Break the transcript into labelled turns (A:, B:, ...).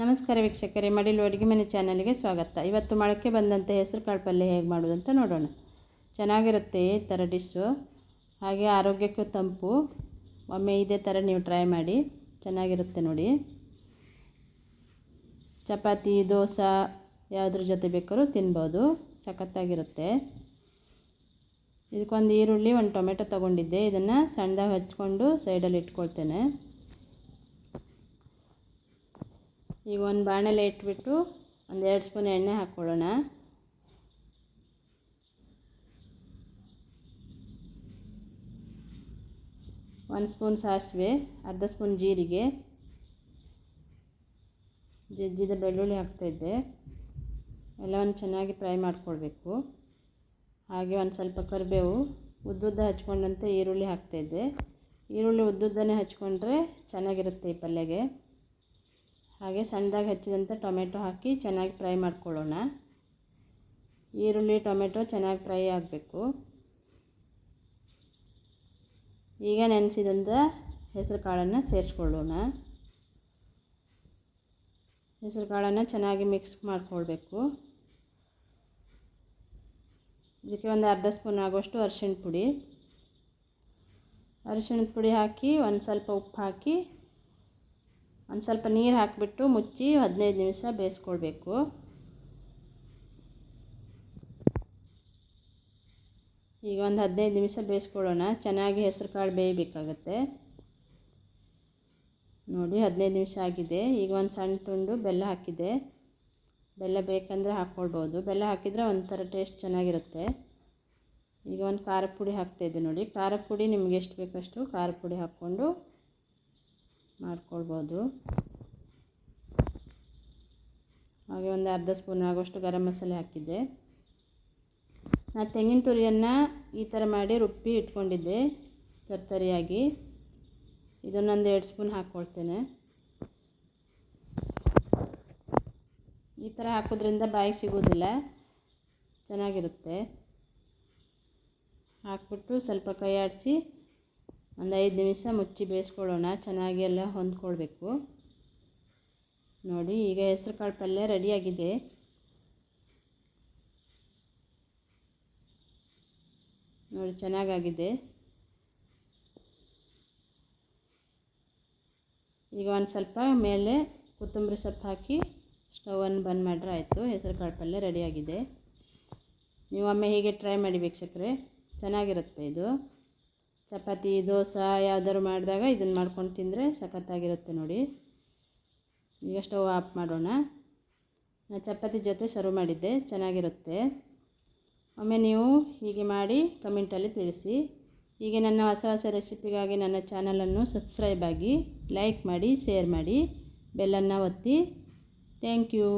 A: ನಮಸ್ಕಾರ ವೀಕ್ಷಕರೇ, ಮಡಿಲು ಅಡುಗೆ ಮನೆ ಚಾನಲ್ಗೆ ಸ್ವಾಗತ. ಇವತ್ತು ಮೊಳಕೆ ಬಂದಂತೆ ಹೆಸರು ಕಾಳು ಪಲ್ಯ ಹೇಗೆ ಮಾಡೋದು ಅಂತ ನೋಡೋಣ. ಚೆನ್ನಾಗಿರುತ್ತೆ ಈ ಥರ ಡಿಶ್ಶು ಹಾಗೆ ಆರೋಗ್ಯಕ್ಕೂ ತಂಪು. ಒಮ್ಮೆ ಇದೇ ಥರ ನೀವು ಟ್ರೈ ಮಾಡಿ, ಚೆನ್ನಾಗಿರುತ್ತೆ ನೋಡಿ. ಚಪಾತಿ, ದೋಸೆ ಯಾವುದ್ರ ಜೊತೆ ಬೇಕಾದ್ರೂ ತಿನ್ಬೋದು, ಸಖತ್ತಾಗಿರುತ್ತೆ. ಇದಕ್ಕೊಂದು ಈರುಳ್ಳಿ, ಒಂದು ಟೊಮೆಟೊ ತೊಗೊಂಡಿದ್ದೆ. ಇದನ್ನು ಸಣ್ಣದಾಗಿ ಹಚ್ಕೊಂಡು ಸೈಡಲ್ಲಿ ಇಟ್ಕೊಳ್ತೇನೆ. ಈಗ ಒಂದು ಬಾಣಲೆ ಇಟ್ಬಿಟ್ಟು ಒಂದು ಎರಡು ಸ್ಪೂನ್ ಎಣ್ಣೆ ಹಾಕ್ಕೊಳ್ಳೋಣ. ಒಂದು ಸ್ಪೂನ್ ಸಾಸಿವೆ, ಅರ್ಧ ಸ್ಪೂನ್ ಜೀರಿಗೆ ಜಜ್ಜಿದ ಬೆಳ್ಳುಳ್ಳಿ ಹಾಕ್ತಾಯಿದ್ದೆ ಎಲ್ಲವನ್ನು ಚೆನ್ನಾಗಿ ಫ್ರೈ ಮಾಡ್ಕೊಳ್ಬೇಕು. ಹಾಗೆ ಒಂದು ಸ್ವಲ್ಪ ಕರಿಬೇವು ಉದ್ದುದ್ದ ಹಚ್ಕೊಂಡಂತೆ ಈರುಳ್ಳಿ ಹಾಕ್ತಾಯಿದ್ದೆ ಈರುಳ್ಳಿ ಉದ್ದುದ್ದನೇ ಹಚ್ಕೊಂಡ್ರೆ ಚೆನ್ನಾಗಿರುತ್ತೆ ಈ ಪಲ್ಯಗೆ. ಹಾಗೆ ಸಣ್ಣದಾಗಿ ಹೆಚ್ಚಿದಂಥ ಟೊಮೆಟೊ ಹಾಕಿ ಚೆನ್ನಾಗಿ ಫ್ರೈ ಮಾಡ್ಕೊಳ್ಳೋಣ. ಈರುಳ್ಳಿ, ಟೊಮೆಟೊ ಚೆನ್ನಾಗಿ ಫ್ರೈ ಆಗಬೇಕು. ಈಗ ನೆನೆಸಿದಂಥ ಹೆಸರು ಕಾಳನ್ನು ಸೇರಿಸ್ಕೊಳ್ಳೋಣ. ಹೆಸರು ಕಾಳನ್ನು ಚೆನ್ನಾಗಿ ಮಿಕ್ಸ್ ಮಾಡ್ಕೊಳ್ಬೇಕು. ಇದಕ್ಕೆ ಒಂದು ಅರ್ಧ ಸ್ಪೂನ್ ಆಗುವಷ್ಟು ಅರಿಶಿಣ ಪುಡಿ. ಅರಿಶಿಣದ ಪುಡಿ ಹಾಕಿ ಒಂದು ಸ್ವಲ್ಪ ಉಪ್ಪು ಹಾಕಿ ಒಂದು ಸ್ವಲ್ಪ ನೀರು ಹಾಕಿಬಿಟ್ಟು ಮುಚ್ಚಿ ಹದಿನೈದು ನಿಮಿಷ ಬೇಯಿಸ್ಕೊಳ್ಬೇಕು. ಈಗ ಒಂದು ಹದಿನೈದು ನಿಮಿಷ ಬೇಯಿಸ್ಕೊಳ್ಳೋಣ. ಚೆನ್ನಾಗಿ ಹೆಸರು ಕಾಳು ಬೇಯಬೇಕಾಗತ್ತೆ. ನೋಡಿ, ಹದಿನೈದು ನಿಮಿಷ ಆಗಿದೆ. ಈಗ ಒಂದು ಸಣ್ಣ ತುಂಡು ಬೆಲ್ಲ ಹಾಕಿದೆ. ಬೆಲ್ಲ ಬೇಕಂದರೆ ಹಾಕ್ಕೊಳ್ಬೋದು. ಬೆಲ್ಲ ಹಾಕಿದರೆ ಒಂಥರ ಟೇಸ್ಟ್ ಚೆನ್ನಾಗಿರುತ್ತೆ. ಈಗ ಒಂದು ಖಾರ ಪುಡಿ ಹಾಕ್ತಾಯಿದ್ದೆ ನೋಡಿ. ಖಾರ ಪುಡಿ ನಿಮ್ಗೆ ಎಷ್ಟು ಬೇಕಷ್ಟು ಖಾರ ಪುಡಿ ಹಾಕ್ಕೊಂಡು ಮಾಡ್ಕೊಳ್ಬೋದು. ಹಾಗೆ ಒಂದು ಅರ್ಧ ಸ್ಪೂನ್ ಆಗೋಷ್ಟು ಗರಂ ಮಸಾಲೆ ಹಾಕಿದ್ದೆ. ನಾನು ತೆಂಗಿನ ತುರಿಯನ್ನು ಈ ಥರ ಮಾಡಿ ರುಬ್ಬಿ ಇಟ್ಕೊಂಡಿದ್ದೆ ತರ್ತರಿಯಾಗಿ. ಇದನ್ನೊಂದು ಎರಡು ಸ್ಪೂನ್ ಹಾಕ್ಕೊಳ್ತೇನೆ. ಈ ಥರ ಹಾಕೋದ್ರಿಂದ ಬಾಯಿಗೆ ಸಿಗೋದಿಲ್ಲ, ಚೆನ್ನಾಗಿರುತ್ತೆ. ಹಾಕ್ಬಿಟ್ಟು ಸ್ವಲ್ಪ ಕೈ ಆಡಿಸಿ ಒಂದು ಐದು ನಿಮಿಷ ಮುಚ್ಚಿ ಬೇಯಿಸ್ಕೊಳ್ಳೋಣ, ಚೆನ್ನಾಗಿ ಎಲ್ಲ ಹೊಂದ್ಕೊಳ್ಬೇಕು. ನೋಡಿ, ಈಗ ಹೆಸ್ರು ಕಾಳು ಪಲ್ಯ ರೆಡಿಯಾಗಿದೆ. ನೋಡಿ, ಚೆನ್ನಾಗಾಗಿದೆ. ಈಗ ಒಂದು ಸ್ವಲ್ಪ ಮೇಲೆ ಕೊತ್ತಂಬರಿ ಸೊಪ್ಪು ಹಾಕಿ ಸ್ಟವನ್ನು ಬಂದ್ ಮಾಡ್ರೆ ಆಯಿತು. ಹೆಸರು ಕಾಳು ಪಲ್ಯ ರೆಡಿಯಾಗಿದೆ. ನೀವು ಒಮ್ಮೆ ಹೀಗೆ ಟ್ರೈ ಮಾಡಿ ವೀಕ್ಷಕರೇ. ಚೆನ್ನಾಗಿರುತ್ತೆ ಇದು. ಚಪಾತಿ, ದೋಸೆ ಯಾವ್ದಾದ್ರು ಮಾಡಿದಾಗ ಇದನ್ನು ಮಾಡ್ಕೊಂಡು ತಿಂದರೆ ಸಖತ್ತಾಗಿರುತ್ತೆ ನೋಡಿ. ಈಗ ಸ್ಟವ್ ಆಫ್ ಮಾಡೋಣ. ನಾನು ಚಪಾತಿ ಜೊತೆ ಸರ್ವ್ ಮಾಡಿದ್ದೆ, ಚೆನ್ನಾಗಿರುತ್ತೆ. ಒಮ್ಮೆ ನೀವು ಹೀಗೆ ಮಾಡಿ ಕಮೆಂಟಲ್ಲಿ ತಿಳಿಸಿ. ಹೀಗೆ ನನ್ನ ಹೊಸ ಹೊಸ ರೆಸಿಪಿಗಾಗಿ ನನ್ನ ಚಾನಲನ್ನು ಸಬ್ಸ್ಕ್ರೈಬ್ ಆಗಿ ಲೈಕ್ ಮಾಡಿ ಶೇರ್ ಮಾಡಿ, ಬೆಲ್ಲನ್ನು ಒತ್ತಿ. Thank you